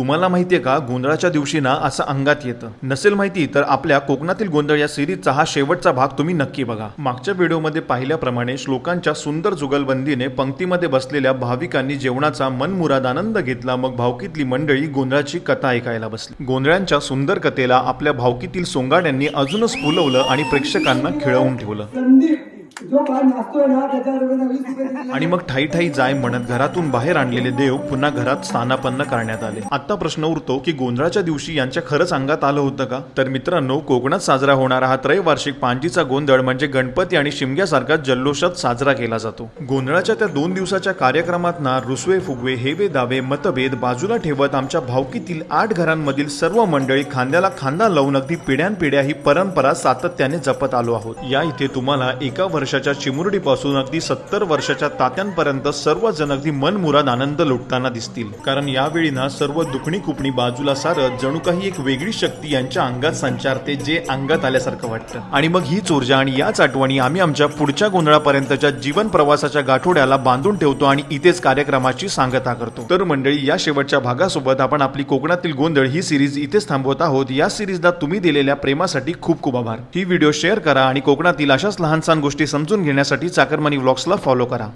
तुम्हाला माहितीये का? गोंधळाच्या दिवशी ना असं अंगात येतं. नसेल माहिती तर आपल्या कोकणातील गोंधळ या सिरीजचा हा शेवटचा भाग तुम्ही नक्की बघा. मागच्या व्हिडिओमध्ये पाहिल्याप्रमाणे श्लोकांच्या सुंदर जुगलबंदीने पंक्तीमध्ये बसलेल्या भाविकांनी जेवणाचा मनमुराद आनंद घेतला मग भावकीतली मंडळी गोंधळाची कथा ऐकायला बसली. गोंधळांच्या सुंदर कथेला आपल्या भावकीतील सोंगाड्यांनी अजूनच फुलवलं आणि प्रेक्षकांना खिळवून ठेवलं. जो नाचतोय ना त्याच्यावर वीस रुपये दिले. आणि मग ठाई ठाई जाय म्हणत घरातून बाहेर आणलेले देव पुन्हा घरात स्थानापन्न करण्यात आले. आता प्रश्न उरतो की गोंधळाच्या दिवशी यांच्या खरंच अंगात आलं होतं का? तर मित्रांनो कोकणात साजरा होणारा हा त्रैवार्षिक पांजीचा गोंधळ म्हणजे गणपती आणि शिमग्यासारखा जल्लोषात साजरा केला जातो. गोंधळाच्या त्या दोन दिवसाच्या कार्यक्रमात ना रुसवे फुगवे हेवे दावे मतभेद बाजूला ठेवत आमच्या भावकीतील आठ घरांमधील सर्व मंडळी खांद्याला खांदा लावून अगदी पिढ्यानपिढ्या ही परंपरा सातत्याने जपत आलो आहोत. या इथे तुम्हाला एका वर्षाच्या चिमुरडीपासून अगदी सत्तर वर्षाच्या तात्यांपर्यंत सर्वजण अगदी मनमुराद आनंद लुटताना दिसतील. कारण यावेळी ना सर्व दुखणी कुपणी बाजूला सारत जणू काही एक वेगळी शक्ती यांच्या अंगात संचारते जे अंगात आल्यासारखं वाटतं. आणि मग हीच ऊर्जा आणि याच आठवणी आम्ही आमच्या पुढच्या गोंधळापर्यंतच्या जीवन प्रवासाच्या गाठोड्याला बांधून ठेवतो आणि इथेच कार्यक्रमाची सांगता करतो. तर मंडळी या शेवटच्या भागासोबत आपण आपली कोकणातील गोंधळ ही सिरीज इथेच थांबवत आहोत. या सिरीजला तुम्ही दिलेल्या प्रेमासाठी खूप खूप आभार. ही व्हिडिओ शेअर करा आणि कोकणातील अशाच लहान गोष्टी गोष्टी समजून घेण्यासाठी चाकरमानी व्लॉग्सला फॉलो करा.